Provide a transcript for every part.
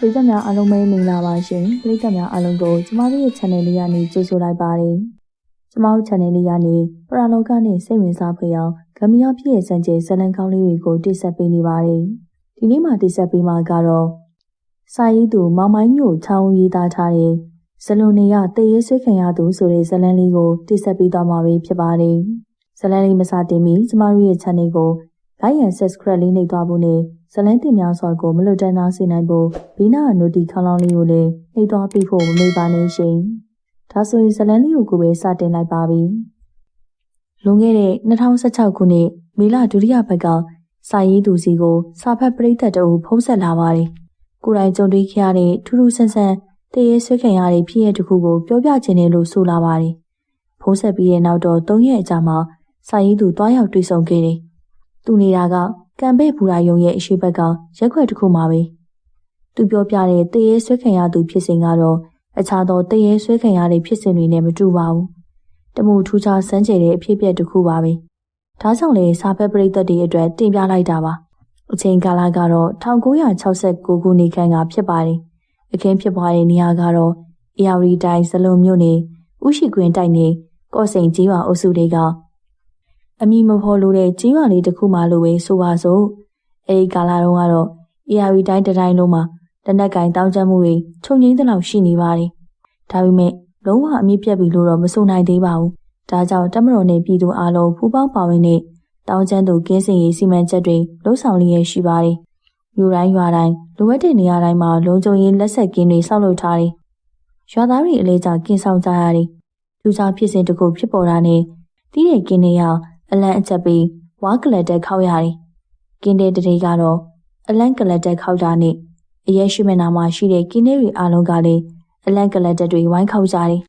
ပရိသတ်များအားလုံးပဲမင်္ဂလာပါရှင်ပရိသတ်များအားလုံးကိုကျမတို့ရဲ့ channel လေးကနေကြိုဆိုလိုက်ပါတယ်ကျမတို့ channel လေးကနေပရလောကနဲ့စိတ်ဝင်စားဖွယ်အောင်ဂမယောပြည့်ရဲ့စံကျဲဇလံကောင်းလေးတွေကိုတိဆက်ပေးနေပါတယ်ဒီနေ့မှာတိဆက်ပေးမှာကတော့စာရေးသူမောင်မိုင်းညိုချောင်းရေးသားထားတဲ့ဇလွန်နေရတည်ရဲဆွေးခံရသူဆိုတဲ့ဇလံလေးကိုတိဆက်ပေးသွားမှာပဲဖြစ်ပါတယ်ဇလံလေးမစတင်မီကျမတို့ရဲ့ channel ကို like and subscribe လေးနှိပ်သွားဖို့နဲ့ဇလန်းတင်များစွာကိုမလွတ်တမ်းသားစေနိုင်ဖို့ဘီနာနိုတီခေါင်းလောင်းလေးကိုလည်းနှိပ်သွားပြီးဖို့မမေ့ပါနဲ့ရှင်။ဒါဆိုရင်ဇလန်းလေးကိုကိုပဲစတင်လိုက်ပါပြီ။လွန်ခဲ့တဲ့2016ခုနှစ်မေလဒုတိယပတ်ကစာရေးသူစီကိုစာဖတ်ပရိသတ်တအုပ်ဖုံးဆက်လာပါတယ်။ကိုယ်တိုင်ကြုံတွေ့ခဲ့ရတဲ့ထူးထူးဆန်းဆန်းတရေဆွေးခံရတဲ့ဖြစ်ရတစ်ခုကိုပြောပြခြင်းနဲ့လို့ဆိုလာပါတယ်။ဖုံးဆက်ပြီးတဲ့နောက်တော့၃ရက်အကြာမှာစာရေးသူတွားရောက်တွေ့ဆုံခဲ့တယ်။ သူနေတာကကံပဲ့ဘူရာယုံရဲ့အရှိဘက်ကရက်ွက်တစ်ခုမှာပဲသူပြောပြတဲ့တရေဆွဲခံရသူဖြစ်စဉ်ကတော့အခြားသောတရေဆွဲခံရတဲ့ဖြစ်စဉ်တွေနဲ့မတူပါဘူးတမှုထူးခြားစမ်းကြယ်တဲ့အဖြစ်အပျက်တစ်ခုပါပဲဒါကြောင့်လေစာဖက်ပရိသတ်တွေအတွက်တင်ပြလိုက်တာပါအချိန်ကာလကတော့1969ခုနှစ်ခန့်ကဖြစ်ပါတယ်အခင်းဖြစ်ပွားတဲ့နေရာကတော့အေယာရီတိုင်းဇလုံမြို့နယ်ဥရှိကွင်းတိုက်နယ်ကော့စိန်ကြီးဝအုပ်စုတွေက အမိမဖော်လို့တဲ့ကြီးရွာလေးတစ်ခုမှလိုပဲဆိုပါစို့အဲဒီကာလတုန်းကတော့ ARV တိုင်းတတိုင်းလုံးမှာတနက်ကင်တောင်းကျမှုတွေခြုံငိမ့်တဲ့လောက်ရှိနေပါတယ်ဒါပေမဲ့လုံးဝအမြင့်ပြတ်ပြီလို့တော့မဆိုနိုင်သေးပါဘူးဒါကြောင့်တမတော်နဲ့ပြည်သူအလုံးပူးပေါင်းပါဝင်တဲ့တောင်းကျမ်းသူကင်းစင်ရေးစီမံချက်တွေလှုပ်ဆောင်လျက်ရှိပါတယ်မြို့တိုင်းရွာတိုင်းလိုအပ်တဲ့နေရာတိုင်းမှာလုံခြုံရေးလက်ဆက်ကင်းတွေဆောက်လုပ်ထားတယ်ရွာသားတွေအလေးကြကင်းဆောင်ကြရတယ်လူစားဖြစ်စဉ်တစ်ခုဖြစ်ပေါ်တာနဲ့တီးတဲ့ကင်းတွေရောက် အလန့်အချက်ပြီးဝါကလတ်တက်ခောက်ရတယ်။ကင်းတဲ့တရေကတော့အလန့်ကလတ်တက်ခောက်တာနဲ့အရဲရှိမနာမှာရှိတဲ့ကင်းတွေအားလုံးကလည်းအလန့်ကလတ်တက်တွေဝိုင်းခောက်ကြတယ်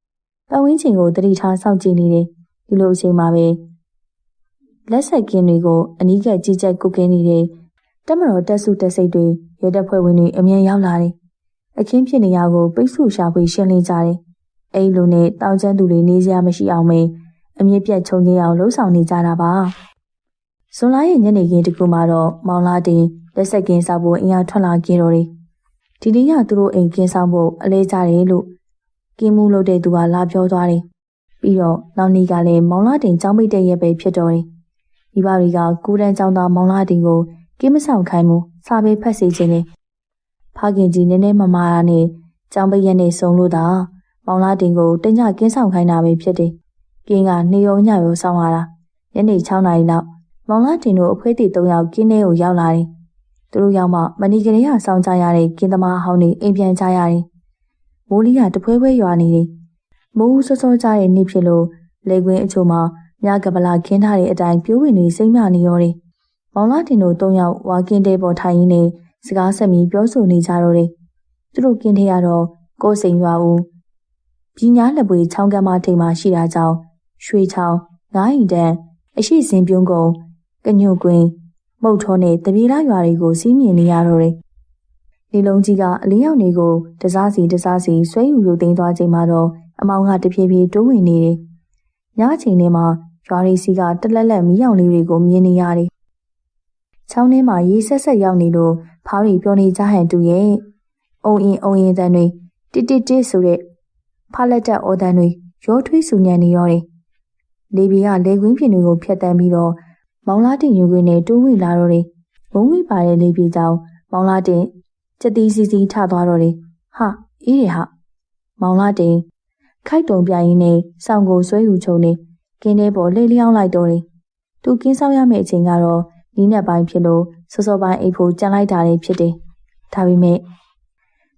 ။ပတ်ဝန်းကျင်ကိုတတိထားစောင့်ကြည့်နေတယ်။ဒီလိုအချိန်မှာပဲလက်ဆက်ကင်းတွေကိုအနီးကပ်ကြီးကြပ်ကုတ်ကင်းနေတဲ့တမတော်တက်စုတက်စိတ်တွေရဲတပ်ဖွဲ့ဝင်တွေအမြန်ရောက်လာတယ်။အခင်းဖြစ်နေရကိုပိတ်ဆို့ရှာဖွေရှင်းလင်းကြတယ်။အဲဒီလိုနဲ့တောင်ကျန်းသူတွေနေစရာမရှိအောင်ပဲ အမြင့်ပြတ်ချုံငင်းအောင်လှုံ့ဆော်နေကြတာပါ။ဇွန်လရဲ့ညနေခင်းတကူမှာတော့မောင်လာတင်လက်ဆက်ကင်းဆောက်ဖို့အင်အားထွက်လာခဲ့တော့တယ်။ဒီနေ့ကသူတို့အိမ်ကင်းဆောင်ဖို့အလေးကြတယ်လို့ကင်းမှုလုပ်တဲ့သူကလာပြောသွားတယ်။ပြီးတော့နောက်နေ့ကလည်းမောင်လာတင်ចောင်းပိတ်တဲ့ရက်ပဲဖြစ်တော့တယ်။မိဘတွေကကူတန်းចောင်းသားမောင်လာတင်ကိုကင်းမဆောင်ခိုင်းမှုစာပေဖတ်စေခြင်းနဲ့ဖခင်ကြီးနည်းနည်းမမာတာနဲ့ចောင်းပိတ်ရက်နဲ့ဆုံလို့သာမောင်လာတင်ကိုတင်ကြကင်းဆောင်ခိုင်းတာပဲဖြစ်တယ် ကင်းကနေရောညရောစောင်းလာတာညနေ6နာရီလောက်မောင်လာတင်တို့အဖွဲတီ3ယောက်ကင်းထဲကိုရောက်လာတယ်သူတို့ရောက်မှမနီကလေးကစောင်းကြရတဲ့ကင်းသမားဟောင်းနေအိမ်ပြန်ကြရတယ်မိုးလီကတပွဲပွဲရွာနေတယ်မိုးစောစောကြတဲ့နေ့ဖြစ်လို့လေကွင်းအချို့မှာမြကပလာခင်းထားတဲ့အတိုင်းပြိုးဝင်တွေစိမ့်မြနေရောတယ်မောင်လာတင်တို့၃ယောက်ဝါကင်းတဲပေါ်ထိုင်ရင်းနဲ့စကားဆက်ပြီးပြောဆိုနေကြတော့တယ်သူတို့ကင်းထဲကတော့ကိုယ်စိန်ရွာဦးပြည်ညာလက်ပွေချောင်းကမ်းမထိပ်မှာရှိတာကြောင့် ရွှေချောင်းငားရင်တန်းအရှိစင်ပြုံးကုံကညွတ်ကွင်းမုတ်ထောနဲ့တပြေလာရွာတွေကိုစီးမြင်နေရတော့တယ်။နေလုံးကြီးကအလင်းရောက်နေကိုတစားစီတစားစီဆွဲယူယူသိမ်းသွားချိန်မှာတော့အမောင်ကတဖြည်းဖြည်းတိုးဝင်နေတယ်။ညချိန်ထဲမှာရွာရီစီကတလက်လက်မီးရောင်လေးတွေကိုမြင်နေရတယ်။ချောင်းထဲမှာရေဆက်ဆက်ရောက်နေလို့ဖောင်းရီပြောနေကြဟန်တူရဲ့။အုံအင်းအုံအင်းတန်တွေတိတိတိဆိုတဲ့ဖလက်တက်အော်တန်တွေရောထွေးဆူညံနေရောတယ် လေဘီကလေကွင်းပြင်တွေကိုဖျက်တမ်းပြီးတော့မောင်လာတင်ယူခွင်းနဲ့တိုးဝင်လာတော့တယ်။ဘုံဝိပါတဲ့လေပြေကြောင်မောင်လာတင်စက်တီးစီစီထသွားတော့တယ်။ဟာအေးရဟာမောင်လာတင်ခိုက်တုံပြရင်းနဲ့စောင်ကိုဆွဲယူချုံနေကင်းထဲပေါ်လှေလျောင်းလိုက်တော့တယ်။သူကင်းဆောင်ရမယ့်အချိန်ကတော့နီးနက်ပိုင်းဖြစ်လို့စောစောပိုင်းအိတ်ဖို့ကြံလိုက်တာလေးဖြစ်တယ်။ဒါပေမဲ့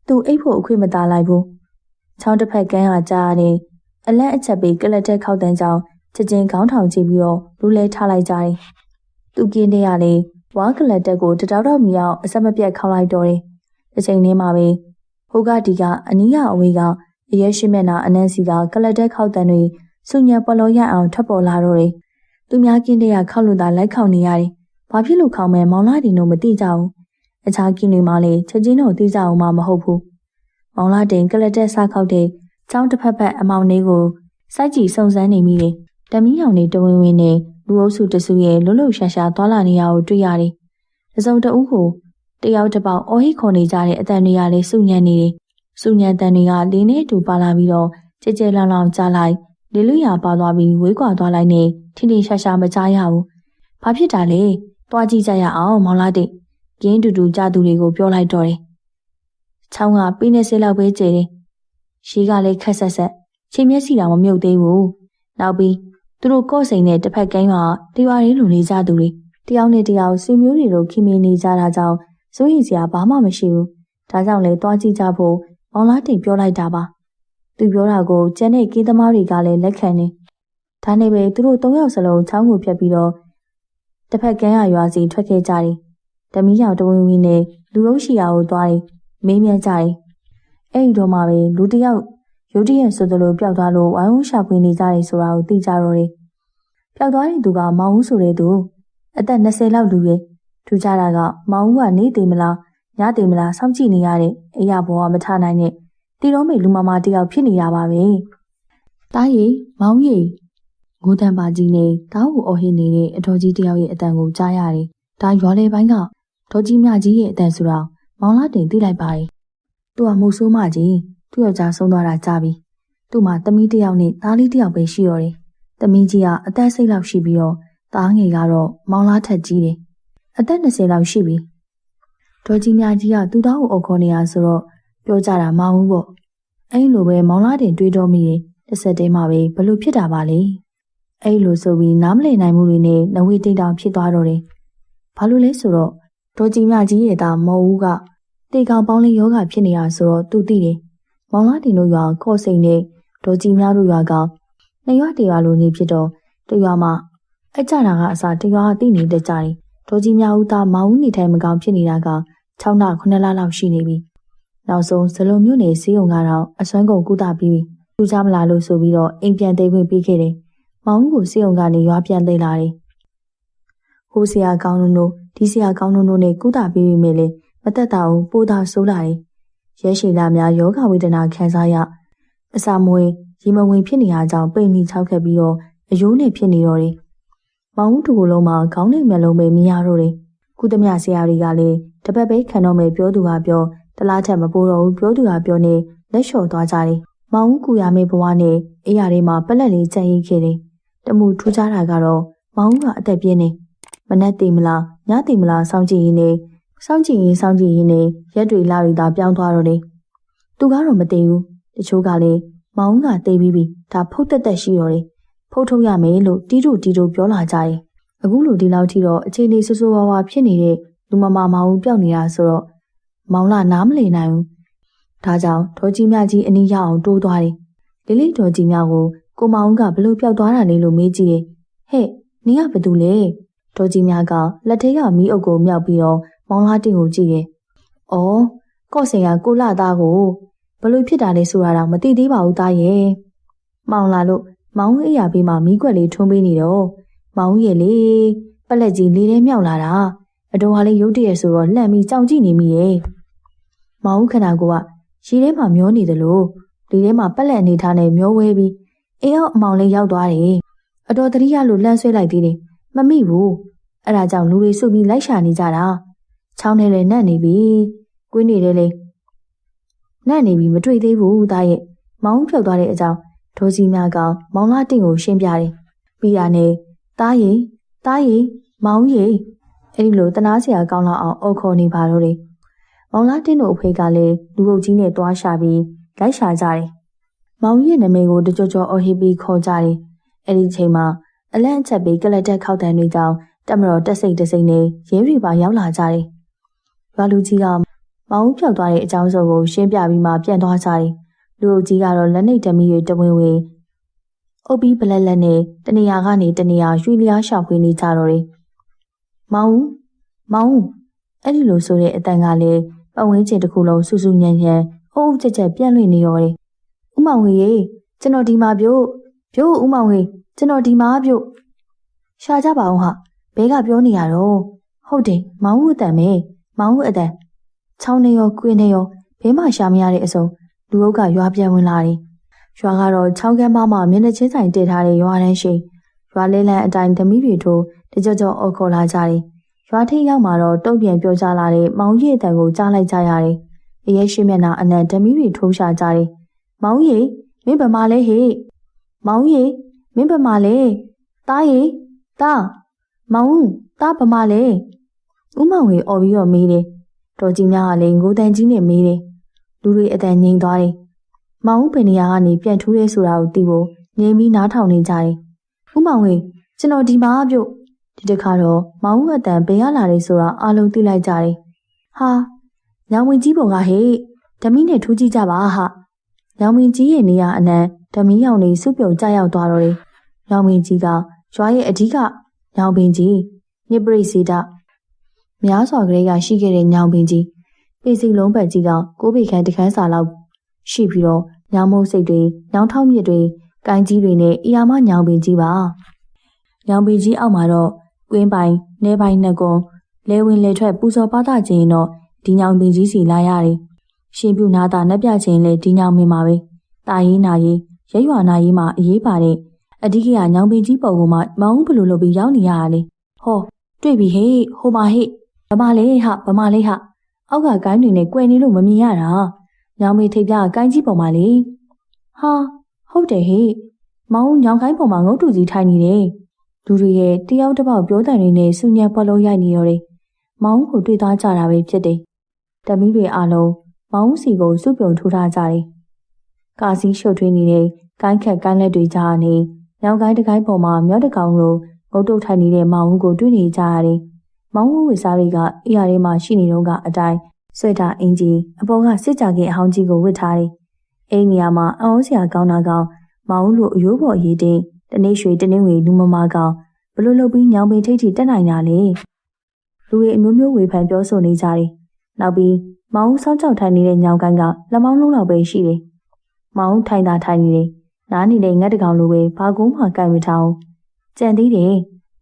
သူအိတ်ဖို့အခွင့်မသာလိုက်ဘူး။ချောင်းတစ်ဖက်ကန်းဟာကြားရတယ်။အလက်အချက်ပေးကလတ်တဲ့ခောက်တန်းကြောင် ချက်ချင်းခေါင်းထောင်ကြည့်ပြီးတော့လူလဲထားလိုက်ကြတယ်။သူကင်းတဲ့ရလေဝါကလတ်တက်ကိုတတောက်တော့မီအောင်အဆက်မပြတ်ခေါင်းလိုက်တော့တယ်။တစ်ချိန်လေးမှာပဲဟိုကဒီကအနီးကအဝေးကအရဲရှိမျက်နှာအနန်းစီကကလတ်တက်ခောက်တန်တွေစုညံပလောရအောင်ထွက်ပေါ်လာတော့တယ်။သူများကင်းတဲ့ရခောက်လို့သာလိုက်ခေါင်နေရတယ်။ဘာဖြစ်လို့ခေါင်မဲမောင်လာတင်တို့မသိကြဘူး။အခြားကင်းတွေမှလည်းချက်ချင်းတော့သိကြအောင်မှမဟုတ်ဘူး။မောင်လာတင်ကလတ်တက်စားခောက်တဲ့ចောင်းတစ်ဖက်ဖက်အမောင်လေးကိုစိုက်ကြည့်စုံစမ်းနေမိတယ် တမီးရောင်နေတဝင်းဝင်းနဲ့လူအုပ်စုတစုရဲ့လွတ်လွတ်ရှာရှာသွားလာနေရကိုတွေ့ရတယ်။တစုံတဦးကိုတယောက်တစ်ပေါက်အော်ဟစ်ခေါ်နေကြတဲ့အတန်တွေကလည်းစုညံနေတယ်။စုညံတန်တွေကလင်းနဲ့တူပါလာပြီးတော့ကြဲကြဲလောင်လောင်ကြားလိုက်လေလူရပါသွားပြီးဝေးကွာသွားလိုက်နဲ့ထင်ထင်ရှားရှားမကြားရဘူး။ဘာဖြစ်တာလဲ။တွားကြည့်ကြရအောင်မောင်လာတဲ့။ပြင်းတူတူကြသူတွေကိုပြောလိုက်တော့တယ်။ချောင်းကပေးနေစေလောက်ပဲကျတယ်။ရှီးကလည်းခက်ဆက်ဆက်ချိန်မျက်စီတောင်မမြုပ်သေးဘူး။နောက်ပြီး သူတို့ကော့စိန်နဲ့တစ်ဖက်ကင်းမှာတရွာရင်းလူနေကြသူတွေတယောက်နဲ့တယောက်ဆွေမျိုးတွေတို့ခင်မင်နေကြတာကြောင့်စိုးရိမ်စရာဘာမှမရှိဘူး။ဒါကြောင့်လေတွားကြည့်ကြဖို့မောင်လာတင်ပြောလိုက်တာပါ။သူပြောတာကိုကျန်တဲ့ကေးသမားတွေကလည်းလက်ခံနေ။ဒါနဲ့ပဲသူတို့၃ယောက်စလုံးချောင်းကိုဖြတ်ပြီးတော့တစ်ဖက်ကန်းရရွာစီထွက်ခဲ့ကြတယ်။တမီးရောက်တဝင်းဝင်းနဲ့လူအုပ်ရှိရာကိုသွားတယ်။မေးမြန်းကြတယ်။အဲ့ဒီတော့မှပဲလူတစ်ယောက် ရုတ်တရက်ဆိုသလိုပျောက်သွားလို့ဝိုင်းဝန်းရှာဖွေနေကြတယ်ဆိုတာကိုသိကြတော့တယ်။ပျောက်သွားတဲ့သူကမောင်ဦးဆိုတဲ့သူအသက်20လောက်လူရဲ့ထူကြတာကမောင်ဦးကနေသေးမလားညသေးမလားစောင့်ကြည့်နေရတဲ့အရာဘောကမထနိုင်နဲ့တီတော်မေလူမမတယောက်ဖြစ်နေတာပါပဲ။တားရီမောင်ရီငိုတံပါကြီးနဲ့တောင်းကိုအော်ဟစ်နေတဲ့အတော်ကြီးတယောက်ရဲ့အတန်ကိုကြားရတယ်။ဒါရွာလေပိုင်းကဒေါ်ကြီးမြကြီးရဲ့အတန်ဆိုတော့မောင်လာတင်သိလိုက်ပါတယ်။သူကမုတ်ဆိုးမကြီး သူ့ယောက်ျားဆုံးသွားတာကြားပြီ။သူ့မှာသမီးတယောက်နဲ့သားလေးတယောက်ပဲရှိရတယ်။သမီးကြီးကအသက်စိတ်လောက်ရှိပြီးတော့သားငယ်ကတော့မောင်လာထက်ကြီးတယ်။အသက်20လောက်ရှိပြီ။ဒေါ်ကြီးမြကြီးကသူ့သားကိုအုပ်ခေါ်နေရဆိုတော့ပြောကြတာမောင်ဦးပေါ့။အဲ့လိုပဲမောင်လာတင်တွေးတော့မိရင်တစ်ဆက်တည်းမှပဲဘလို့ဖြစ်တာပါလဲ။အဲ့လိုဆိုပြီးနားမလည်နိုင်မှုတွေနဲ့နဝေတိတ်တောင်ဖြစ်သွားတော့တယ်။ဘာလို့လဲဆိုတော့ဒေါ်ကြီးမြကြီးရဲ့သားမော်ဦးကတေကောင်ပေါင်းလေးယောဂဖြစ်နေတာဆိုတော့သူသိတယ်။ မောင်လာတင်တို့ရွာကော့စိန်နဲ့ဒေါ်ကြီးမြတို့ရွာကနှစ်ရွာတရွာလိုနေဖြစ်တော့တရွာမှာအကြတာကအစားတရွာသိနေတဲ့ကြတယ်။ဒေါ်ကြီးမြဦးသားမောင်ဦးနေထိုင်မကောင်းဖြစ်နေတာက6လ9လလောက်ရှိနေပြီ။နောက်ဆုံးဇလုံးမြို့နယ်စီးုံကတော့အစွမ်းကုန်ကုသပြီးပြီ။သူကြမလာလို့ဆိုပြီးတော့အိမ်ပြန်သိမ်းခွင့်ပေးခဲ့တယ်။မောင်ဦးကိုစီးုံကနေရွာပြန်သိမ်းလာတယ်။ဟိုဆရာကောင်းတို့ဒီဆရာကောင်းတို့နဲ့ကုသပေးပြီးမြဲလေမသက်တာအောင်ပိုးသာဆိုးလာတယ်။ ရဲရှိလာများယောဂဝေဒနာခံစားရအစာမွေးရီမဝင်ဖြစ်နေရကြောင်းပိန်မိချောက်ခဲ့ပြီးတော့အယိုးနဲ့ဖြစ်နေတော့တယ်။မောင်ဦးတူကိုလုံးမှာခေါင်းနဲ့မျက်လုံးပဲမြင်ရတော့တယ်။ကုသမြဆရာတွေကလည်းတပတ်ပဲခံတော့မယ်ပြောသူကပြောတလားထက်မပိုးတော့ဘူးပြောသူကပြောနေလက်လျှော်သွားကြတယ်။မောင်ဦးကူရမယ့်ဘဝနဲ့အေးရတွေမှာပလက်လေးကြံ့ရိပ်ခဲ့တယ်။တမှုထူးခြားတာကတော့မောင်ဦးကအသက်ပြင်းနေမနဲ့တည်မလားညတည်မလားစောင့်ကြည့်ရင်းနဲ့ စောင့်ကြည့်ရင်စောင့်ကြည့်ရင်းနဲ့ရက်တွေလာတွေသာပြောင်းသွားတော့တယ်။သူကတော့မတည်ဘူး။တချို့ကလည်းမောင်ကတည်ပြီးပြီဒါဖုတ်တက်တက်ရှိတော့တယ်။ဖုတ်ထုတ်ရမယ်လို့တီးတူတီးတူပြောလာကြတယ်။အခုလိုဒီလောက်ထိတော့အခြေအနေဆိုးဆိုးဝါးဝါဖြစ်နေတဲ့လူမမမောင်ပျောက်နေတာဆိုတော့မောင်လာနားမလည်နိုင်ဘူး။ဒါကြောင့်ဒေါ်ကြီးမြကြီးအနီးရအောင်တိုးသွားတယ်။လေးလေးဒေါ်ကြီးမြကိုကိုမောင်ကဘလို့ပျောက်သွားတာလဲလို့မေးကြည့်တယ်။ဟဲ့နင်ကဘာတူလဲ။ဒေါ်ကြီးမြကလက်ထဲကမီးအုပ်ကိုမြောက်ပြီးတော့ မောင်လာတင်ကိုကြည့်တယ်။အော်ကော့စင်ကကိုလာသားကိုဘလို့ဖြစ်တာလဲဆိုတာတော့မသိသေးပါဘူးသားရဲ့။မောင်လာလို့မောင်အိယာဘေးမှာမီးကွက်လေးထွန်းပေးနေတော့မောင်ရဲ့လေပလက်ကြီးလေးထဲမြောက်လာတာအတော်ဟာလေးရုတ်တရက်ဆိုတော့လှမ်းပြီးကြောင်ကြည့်နေမိရဲ့။မောင်ခန္ဓာကိုယ်ကရေထဲမှာမျောနေတယ်လို့လေထဲမှာပက်လက်အနေထားနဲ့မျောဝဲပြီးအေးအောင်အမောင်လေးရောက်သွားတယ်။အတော်တတိယလို့လှမ်းဆွဲလိုက်သေးတယ်။မမိဘူး။အဲ့ဒါကြောင့်လူတွေစုပြီးလိုက်ရှာနေကြတာ။ ချောင်းထဲလည်းနတ်နေပြီ။ကွင်းနေတယ်လေ။နတ်နေပြီမတွေ့သေးဘူးသားရဲ့။မောင်ဖြုတ်သွားတဲ့အကြောင်းဒေါ်စီများကမောင်လာတင့်ကိုရှင်းပြတယ်။ပြီးတာနဲ့သားရဲ့သားရဲ့မောင်ရဲ့အဲ့ဒီလိုတနာစရာကောင်းလောက်အောင်အုပ်ခေါ်နေပါတော့တယ်။မောင်လာတင်းတို့အဖေကလည်းလူအုပ်ကြီးနဲ့တွားရှာပြီးလိုက်ရှာကြတယ်။မောင်ကြီးရဲ့နာမည်ကိုတကြောကြောအော်ဟစ်ပြီးခေါ်ကြတယ်။အဲ့ဒီချိန်မှာအလန့်အချက်ပြီးကလတ်တက်ခောက်တန်တွေကြောင့်တက်မတော်တက်စိတ်တစိမ့်နဲ့ရဲတွေပါရောက်လာကြတယ်။ ရွာလူကြီးကမောင်ပြောက်သွားတဲ့အကြောင်းစုံကိုရှင်းပြပြီးမှပြန်သွားကြတယ်။လူအုပ်ကြီးကတော့လက်နှိပ်တမီတွေတဝင်းဝင်းအုပ်ပြီးပလက်လက်နဲ့တနေရာကနေတနေရာရွှေလျားရှောက်ခွေးနေကြတော့တယ်။မောင်ဦးမောင်ဦးအဲ့ဒီလိုဆိုတဲ့အတန်ကလည်းပတ်ဝန်းကျင်တစ်ခုလုံးဆူဆူညံ့ညံ့အုပ်အုပ်ချက်ချက်ပြန့်လွင့်နေရောတယ်။ဥမောင်ငယ်ရေကျွန်တော်ဒီမှာပြို့ပြို့ဥမောင်ငယ်ကျွန်တော်ဒီမှာပြို့ရှာကြပါအောင်ဟာဘဲကပြောနေရတော့ဟုတ်တယ်မောင်ဦးအတန်မဲ မောင်ဦးအတန်ချောင်းနေရောကွင်းနေရောဘဲမှရှာမရတဲ့အစုံလူအုပ်ကရွာပြန်ဝင်လာတယ်။ရွာကတော့ချောင်းကမ်းမမှမျက်နှာချင်းဆိုင်တည်ထားတဲ့ရွာတန်းရှိရွာလေးလန်းအတိုင်းသမီးတွေထိုးတကြောကြောအော်ခေါ်လာကြတယ်ရွာထိပ်ရောက်မှာတော့တုံ့ပြန်ပြောကြလာတဲ့မောင်ရည်အတန်ကိုကြားလိုက်ကြရတယ်။အရေးရှိမျက်နှာအနံဓမီတွေထိုးရှာကြတယ်။မောင်ရည်မင်းဗမာလဲဟေ့။မောင်ရည်မင်းဗမာလဲ။တားရည်တားမောင်တားဗမာလဲ။ ဦးမောင်ဝေအော်ပြီးတော့မေးတယ်။တော်ကြီးများကလည်းငိုတန်ကြီးနဲ့မေးတယ်။လူတွေအတန်ငြိမ်သွားတယ်။မောင်ပင်နေရာကနေပြန်ထူးရဲဆိုတာကိုသိဖို့ငြိမ်ပြီးနားထောင်နေကြတယ်။ဦးမောင်ဝေကျွန်တော်ဒီမှာပြုတ်ဒီတစ်ခါတော့မောင်အတန်ဘယ်ရလာလဲဆိုတာအားလုံးသိလိုက်ကြတယ်။ဟာညောင်ဝင်ကြီးပေါ်ကဟေ့ဓမီနဲ့ထူးကြည့်ကြပါဟာ။ညောင်ဝင်ကြီးရဲ့နေရာအနှံဓမီရောင်နေစုပြုံကြရောက်သွားတော့တယ်။ညောင်ဝင်ကြီးကရွာရဲ့အဓိကညောင်ပင်ကြီးညပရိစေတ များစွာကလေးကရှိခဲ့တဲ့ညောင်ပင်ကြီးပေစီလုံးပတ်ကြီးကကိုးပေခန်းတခန်းစာလောက်ရှိပြီးတော့ညောင်မုတ်စိတ်တွေညောင်ထောက်မြစ်တွေကိုင်းကြီးတွေနဲ့အီယာမညောင်ပင်ကြီးပါ။ညောင်ပင်ကြီးအောက်မှာတော့ကွင်းပိုင်နေပိုင်နှစ်ကွန်လဲဝင်လဲထွက်ပူဇော်ပါတာခြင်းတော့ဒီညောင်ပင်ကြီးစီလာရတယ်။ရှင်ပြူနာတာနှက်ပြခြင်းလဲဒီညောင်မင်းပါပဲ။တာရေးနာရေးရဲရွာနာရေးမှာအရေးပါတဲ့အဓိကကညောင်ပင်ကြီးပုံကမှမောင်းဘလို့လုပ်ပြီးရောက်နေရတာလေ။ဟောတွေ့ပြီဟေ့ဟိုမှာဟေ့ ဗမာလေးဟဗမာလေးဟအောက်ကကိုင်းတွေနဲ့ကွယ်နေလို့မမြင်ရတာ။ညောင်ပင်ထိပ်ပြကိုင်းကြီးပုံမှာလေ။ဟာဟုတ်တယ်ဟေ့မောင်းညောင်ကိုင်းပုံမှာငုတ်တူကြီးထိုင်နေတယ်။လူတွေရဲ့တယောက်တစ်ပေါက်ပြောတန်တွေနဲ့စူညံပွက်လို့ရိုက်နေရောတယ်။မောင်ကိုတွေ့သားကြတာပဲဖြစ်တယ်။တမီးတွေအားလုံးမောင်စီကိုစုပြုံထိုးထားကြတယ်။ကာစီရှုပ်ထွေးနေတဲ့ကိုင်းခက်ကိုင်းလက်တွေကြားနေညောင်ကိုင်းတကိုင်းပေါ်မှာမြောက်တကောင်လိုငုတ်တုတ်ထိုင်နေတဲ့မောင်ကိုတွေ့နေကြရတယ်။ မောင်ဝဝစားတွေကအရာတွေမှာရှိနေတော့ကအတိုင်းဆွဲတာအင်ကြီးအပေါ်ကစစ်ကြခင်အဟောင်းကြီးကိုဝစ်ထားတယ်။အိမ်နေရာမှာအအောင်စရာကောင်းတာကောင်မောင်လိုအယိုးပေါ်အရေးတင်တနေ့ရွှေတနေ့ငွေလူမမာကောင်ဘလို့လုပ်ပြီးညောင်ပင်ထိတ်ထိတက်နိုင်တာလေလူတွေအမျိုးမျိုးဝေဖန်ပြောဆိုနေကြတယ်နောက်ပြီးမောင်ဆောင်းကြောက်ထိုင်နေတဲ့ညောင်ကိုင်းကလက်မောင်းလုံးလောက်ပဲရှိတယ်မောင်ထိုင်တာထိုင်နေတယ်နားနေတဲ့ငတ်တကောင်လိုပဲဘာကုန်းမှကြိုက်မထောင်ကြံသေးတယ်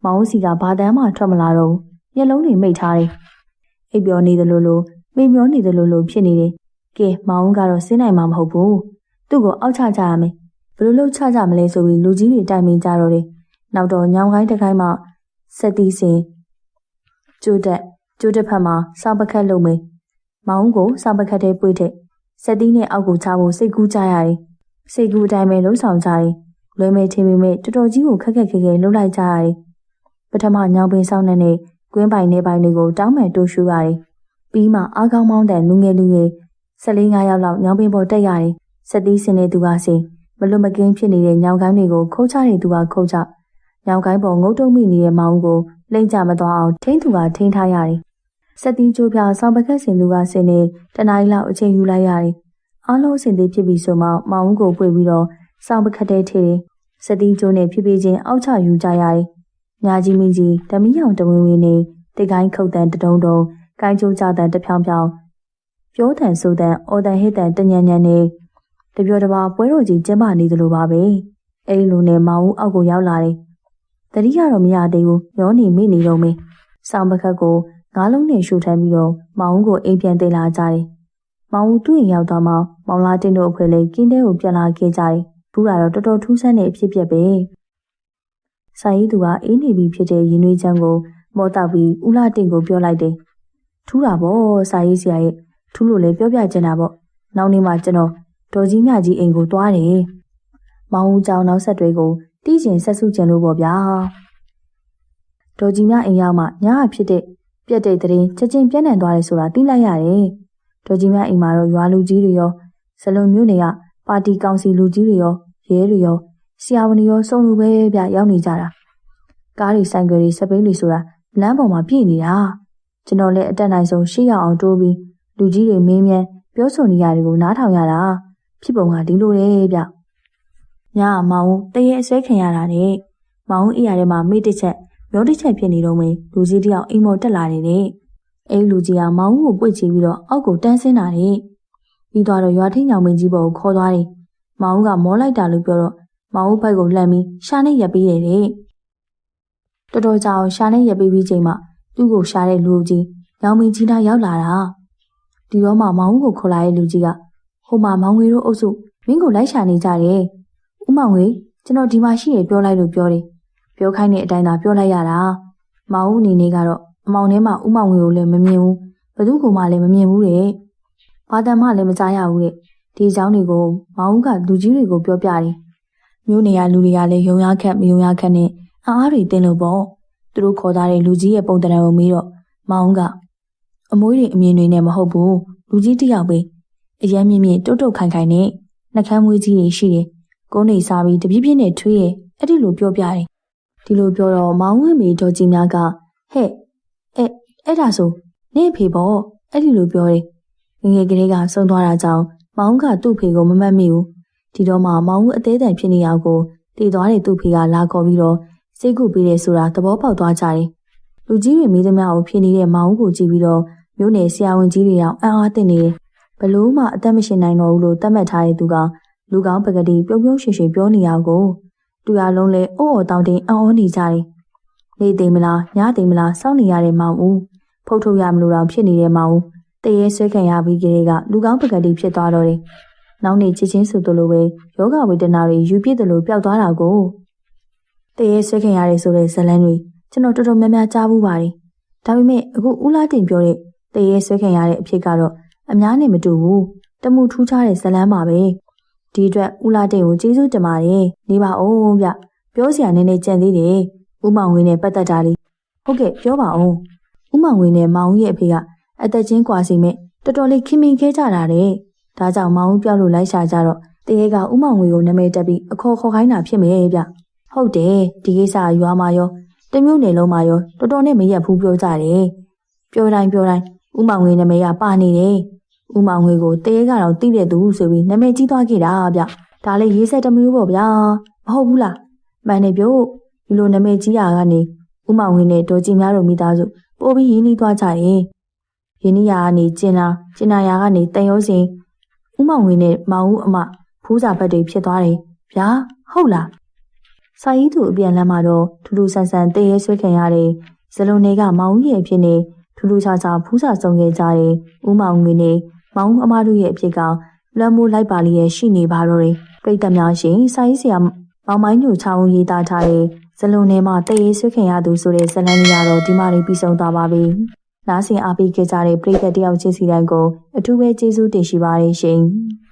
မောင်စီကဘာတန်းမှထွက်မလာတော့ မျက်လုံးတွေမိတ်ထားတယ်အိပ်ပျော်နေသလိုလိုမိမျောနေသလိုလိုဖြစ်နေတယ်ကဲမောင်ကတော့စင်းနိုင်မှာမဟုတ်ဘူးသူ့ကိုအောက်ချကြရမယ်ဘယ်လိုလုပ်ချကြမလဲဆိုပြီးလူကြီးတွေတိုင်ပင်ကြတော့တယ်။နောက်တော့ညောင်ကိုင်းတစ်ခိုင်းမှဆက်သီးစင်ကျိုးတက်ကျိုးတက်ဖက်မှာစောင်းပခတ်လုပ်မယ်။မောင်ကိုစောင်းပခတ်တဲ့ပွေးတဲ့ဆက်သီးနဲ့အောက်ကိုချဖို့စိတ်ကူးကြရတယ်။စိတ်ကူးအတိုင်းပဲလှုပ်ဆောင်ကြတယ်။လွယ်မဲချင်းမဲတော်တော်ကြီးကိုခက်ခက်ခဲခဲလှုပ်လိုက်ကြရတယ်။ပထမညောင်ပင်ဆောင်တဲ့ ကွင်းပိုင်နေပိုင်တွေကိုတောင်းမှန်တိုးရှူရတယ်။ပြီးမှအားကောင်းမောင်းတဲ့လူငယ်လူငယ်၁၄ယောက်လောက်ညောင်ပင်ပေါ်တက်ရတယ်။ဆက်သီးစင်တဲ့သူကစင်မလွတ်မကင်းဖြစ်နေတဲ့ညောင်ကိုင်းတွေကိုခုတ်ချတဲ့သူကခုတ်ချညောင်ကိုင်းပေါ်ငုတ်တုံမိနေတဲ့မောင်ကိုလိမ့်ကြမသွားအောင်ထိန်းသူကထိန်းထားရတယ်။စက်တီးကျိုးပြဆောင်းပကက်စင်သူကစင်နေတနားရီလောက်အချိန်ယူလိုက်ရတယ်။အားလုံးစင်သေးဖြစ်ပြီးဆိုမှမောင်ကိုပွေပြီးတော့ဆောင်းပကက်တဲ့ထည့်တယ်။စက်တီးကျိုးနဲ့ဖြစ်ပြီးချင်းအောက်ချယူကြရတယ်။ ညာကြီးမင်းကြီးတမီးအောင်တဝင်းဝင်းနဲ့တိတ်ကိုင်းခုတ်တန်တတုံတုံကိုင်းကျိုးကြတန်တဖြောင်ဖြောင်ပြောတန်ဆိုတန်အော်တန်ဟစ်တန်တညံညံနဲ့တပြောတပါပွဲတော်ကြီးကျင်းပနေသလိုပါပဲအဲဒီလိုနဲ့မောင်ဦးအောက်ကိုရောက်လာတယ်တတိကတော့မရသေးဘူးရောနေမိနေတော့မင်းဆောင်ပခတ်ကိုငါးလုံးနဲ့ရှူထမ်းပြီးတော့မောင်ဦးကိုအိမ်ပြန်တင်လာကြတယ်မောင်ဦးသူ့အိမ်ရောက်သွားမှမောင်လာတင်တို့အဖွဲလေးကင်းတဲကိုပြန်လာခဲ့ကြတယ်ဘူးကတော့တော်တော်ထူးဆန်းတဲ့အဖြစ်ပြက်ပဲ ဆိုင်ရီသူကအေးနေပြီဖြစ်တဲ့ရင်နွေးချမ်းကိုမောတောက်ပြီးဦးလာတင်ကိုပြောလိုက်တယ်ထူးတာပေါ့ဆိုင်ရီဆရာရဲ့ထူးလို့လည်းပြောပြချင်တာပေါ့နောက်နေ့မှကျွန်တော်ဒေါ်ကြီးမြကြီးအိမ်ကိုသွားတယ်။မောင်ဦးကြောင်နောက်ဆက်တွေကိုတီးကျင်ဆက်စုကျင်လို့ပေါ့ဗျာ။ဒေါ်ကြီးမြအိမ်ရောက်မှညဖြစ်တဲ့ပြက်တဲ့တရင်ချက်ချင်းပြန့်နှံ့သွားတယ်ဆိုတာသိလိုက်ရတယ်။ဒေါ်ကြီးမြအိမ်မှာတော့ရွာလူကြီးတွေရောဇလုံမျိုးတွေကပါတီကောင်စီလူကြီးတွေရောရဲတွေရော ဆရာဝန်တွေရောစုံလူပဲဗျရောက်နေကြတာ။ကားတွေဆိုင်ကယ်တွေစပိန်တွေဆိုတာလမ်းပေါ်မှာပြည့်နေတာ။ကျွန်တော်လည်းအတက်နိုင်ဆုံးရှေ့ရောက်အောင်တိုးပြီးလူကြီးတွေမင်းမြန်းပြောဆိုနေရတယ်ကိုနားထောင်ရတာ။ဖြစ်ပုံကဒီလိုတဲ့ဗျ။ညမောင်တရေအဆွဲခံရတာနဲ့မောင်အိယာထဲမှာမိတစ်ချက်မျိုးတစ်ချက်ဖြစ်နေတော့မယ်လူကြီးတယောက်အိမ်မော်တက်လာတယ်တဲ့။အဲ့လူကြီးကမောင်ကိုပွေ့ချပြီးတော့အောက်ကိုတန်းဆင်းတာတဲ့။ပြီးတော့ရွာထင်းညောင်မင်းကြီးပေါ်ကိုခေါ်သွားတယ်။မောင်ကမောလိုက်တာလို့ပြောတော့ မောင်ဘက်ကိုလှမ်းပြီးရှာနဲ့ရက်ပေးတယ်တဲ့။တော်တော်ကြာအောင်ရှာနဲ့ရက်ပေးပြီးချိန်မှာသူ့ကိုရှာတဲ့လူကြီးညောင်မင်းကြီးသားရောက်လာတာ။ဒီတော့မှမောင်ကိုခေါ်လာတဲ့လူကြီးကဟိုမှာမောင်ငွေတို့အုပ်စုမင်းကိုလိုက်ရှာနေကြတယ်။ဦးမောင်ငွေကျွန်တော်ဒီမှာရှိရပြောလိုက်လို့ပြောတယ်။ပြောခိုင်းတဲ့အတိုင်းသာပြောလိုက်ရတာ။မောင်ဦးအနေနဲ့ကတော့အမောင်ထဲမှာဥမောင်ငွေကိုလည်းမမြင်ဘူးဘသူကမှလည်းမမြင်ဘူးတဲ့ဘာတန်မှလည်းမကြားရဘူးတဲ့ဒီအကြောင်းတွေကိုမောင်ဦးကလူကြီးတွေကိုပြောပြတယ် မျိုးနေရလူတွေကလည်းယုံရခက်မယုံရခက်နဲ့အားအားတွေတင်းလို့ပေါ့သူတို့ခေါ်ထားတဲ့လူကြီးရဲ့ပုံတံကိုမေးတော့မောင်ဦးကအမွှေးတွေအမြင်တွေနဲ့မဟုတ်ဘူးလူကြီးတစ်ယောက်ပဲအရမ်းမြင့်မြင့်တုတ်တုတ်ခိုင်ခိုင်နဲ့နှကမ်းမွေးကြီးတွေရှိတယ်ကုန်းနေစားပြီးတပြည့်ပြည့်နဲ့ထွေးရဲ့အဲ့ဒီလိုပြောပြတယ်ဒီလိုပြောတော့မောင်ဝင်းမေဒေါ်ကြီးများကဟဲ့အဲ့အဲ့ဒါဆိုနင့်ဖေပေါ့အဲ့ဒီလိုပြောတယ်ငငယ်ကလေးကဆုံးသွားတာကြောင့်မောင်ကသူ့ဖေကိုမမှတ်မိဘူး ဒီတော့မှမောင်ဦးအသေးတန်ဖြစ်နေရကိုတည်သွားတဲ့သူ့ဖေကလာခေါ်ပြီးတော့စိတ်ကူပေးတယ်ဆိုတာသဘောပေါက်သွားကြတယ်လူကြီးတွေမိသမျှကိုဖြစ်နေတဲ့မောင်ဦးကိုကြည့်ပြီးတော့မျိုးနယ်ဆရာဝန်ကြီးတွေအောင်အံ့အားသင့်နေတယ်ဘလို့မှအသက်မရှင်နိုင်တော့ဘူးလို့သတ်မှတ်ထားတဲ့သူကလူကောင်းပကတိပြုံးပြုံးရွှင်ရွှင်ပြောနေရကိုတူရလုံးလဲအိုးအော်တောင်းတင်အော်အော်နေကြတယ်နေသိမလားညသိမလားစောင့်နေရတဲ့မောင်ဦးဖုတ်ထုတ်ရမလို့တော့ဖြစ်နေတဲ့မောင်ဦးတရေဆွဲခံရပြီးကလေးကလူကောင်းပကတိဖြစ်သွားတော့တယ် နောက်နေ့ချစ်ချင်းဆိုသလိုပဲယောဂဝေဒနာတွေယူပြစ်သလိုပျောက်သွားတာကိုတရေဆွဲခံရတယ်ဆိုတဲ့ဇလန်းတွေကျွန်တော်တော်တော်များများကြားဘူးပါတယ်ဒါပေမဲ့အခုဦးလာတင်ပြောတဲ့တရေဆွဲခံရတဲ့အဖြစ်ကတော့အများနဲ့မတူဘူးတမှုထူးခြားတဲ့ဇလန်းပါပဲဒီအတွက်ဦးလာတင်ကိုကျေးဇူးတင်ပါတယ်နေပါအောင်ဗျပြောစရာနည်းနည်းကြံသေးတယ်ဦးမောင်ဝင်းနဲ့ပတ်သက်တာလေးဟုတ်ကဲ့ပြောပါအောင်ဦးမောင်ဝင်းနဲ့မောင်ရဲ့အဖေကအသက်ချင်းကွာစီမဲ့တော်တော်လေးခင်မင်ခဲကြတာတဲ့ ဒါကြောင့်မောင်ဦးပြောက်လို့လိုက်ရှာကြတော့တရေကဦးမောင်ဝင်းကိုနာမည်တက်ပြီးအခေါ်ခေါ်ခိုင်းတာဖြစ်မယ်ဗျဟုတ်တယ်ဒီကိစ္စရွာမှာရောတမျိုးနယ်လုံးမှာရောတော်တော်နဲ့မရက်ဘူးပြောကြတယ်ပြောတိုင်းပြောတိုင်းဦးမောင်ဝင်းနာမည်ကပါနေတယ်ဦးမောင်ငွေကိုတဲကတော့တိတဲ့သူဆိုပြီးနာမည်ကြီးသွားခဲ့တာဗျဒါလေးရေးဆက်တစ်မျိုးပေါ့ဗျာမဟုတ်ဘူးလားမှန်တယ်ပြောဒီလိုနာမည်ကြီးရာကနေဦးမောင်ငွေနဲ့ဒေါ်ကြီးများတို့မိသားစုပို့ပြီးရင်းနှီးသွားကြတယ်ရင်းနှီးရာကနေကျင်နာကျင်နာရာကနေတန်ရုံးစင် ဦးမောင်ငွေနဲ့မောင်ဦးအမဖူးစာဘက်တွေဖြစ်သွားတယ်ဗျာဟုတ်လားစာရေးသူအပြန်လမ်းမှာတော့ထူးထူးဆန်းဆန်းတည်ရဲဆွဲခံရတဲ့ဇလုံးတွေကမောင်ဦးရဲ့အဖြစ်နဲ့ထူးထူးခြားခြားဖူးစာစုံခဲ့ကြတဲ့ဦးမောင်ငွေနဲ့မောင်အမတို့ရဲ့အဖြစ်ကလွမ်းမိုးလိုက်ပါလျက်ရှိနေပါတော့တယ်ပြိတ္တများရှင်စာရေးဆရာမောင်မိုင်းညိုချောင်းရေးသားထားတဲ့ဇလုံးထဲမှာတရေဆွေးခင်ရသူဆိုတဲ့ဇလန်းလေးကတော့ဒီမှာပြီးဆုံးသွားပါပြီ။ နားဆင်အားပေးခဲ့ကြတဲ့ပရိသတ်တယောက်ချင်းစီတိုင်းကိုအထူးပဲကျေးဇူးတင်ရှိပါတယ်ရှင်။